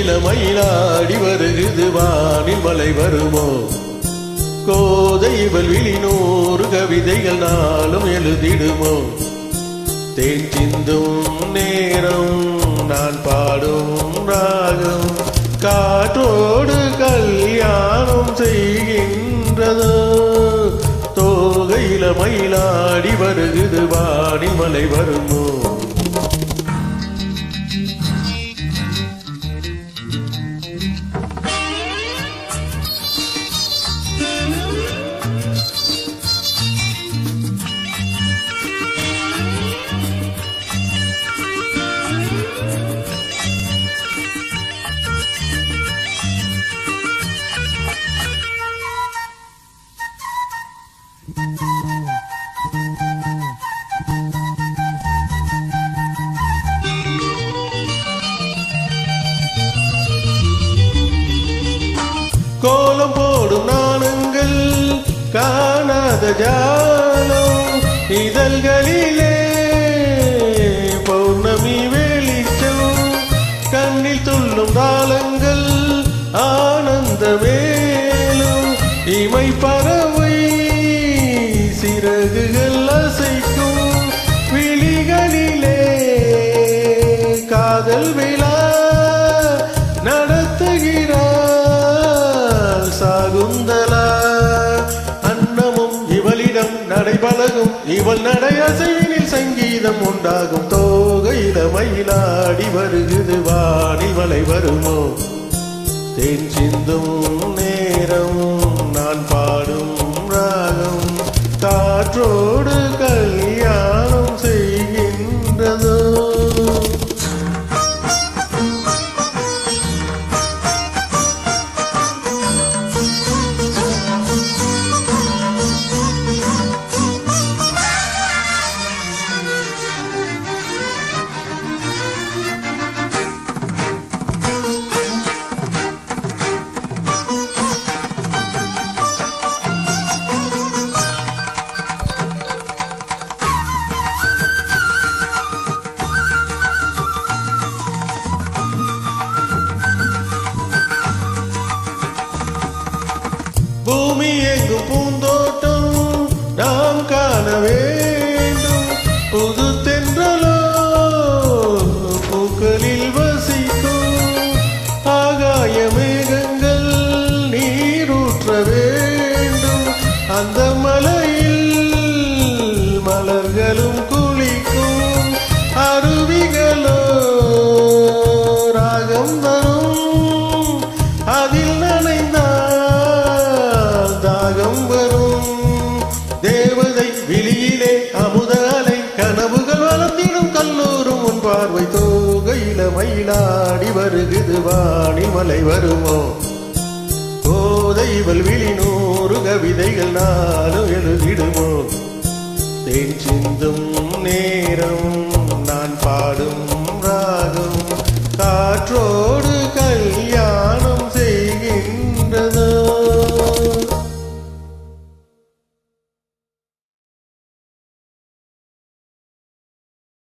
கோதையில மயிலாடி வருகுது வானில் மலை வருமோ? கோதை இவள் விழி கவிதைகள் நாளும் எழுதிடுமோ? தேன் சிந்தும் நேரம் நான் பாடும் ராகம் காற்றோடு கல்யாணம் செய்கின்றதோ. தோகையில மயிலாடி வருகுது வானில் மலை வருமோ? கோலம் போடும் நாணங்கள் காணாத ஜாலம் இதழ்களில் காதல் விழா நடத்துகிறார் சாகுந்தலா. அன்னமும் இவளிடம் நடைபழகும். இவள் நடையசைவினில் சங்கீதம் உண்டாகும். தோகையில மயிலாடி வருகிறது வானில் வருமோ? தென் சிந்தும் நேரம்? பூமி எங்கும் பூந்தோட்டம் நாம் காண வேண்டும். புது தென்றலோ பூக்களில் வசிக்கும் ஆகாய மேகங்கள் நீரூற்ற வேண்டும். அந்த மலையில் மலர்களும் குளிக்கும் அருவிகளோ நனைந்தால் வரும் தேவதை விழியிலே அமுதலை கனவுகள் வளர்ந்திடும் கல்லூரும் உன் பார்வை தோகையில மயிலாடி வருகுது வாணிமலை வருமோ? கோதைவள் விழி நூறு கவிதைகள் நானும் எழுதிடுமோ? தேன் சிந்தும் நேரம்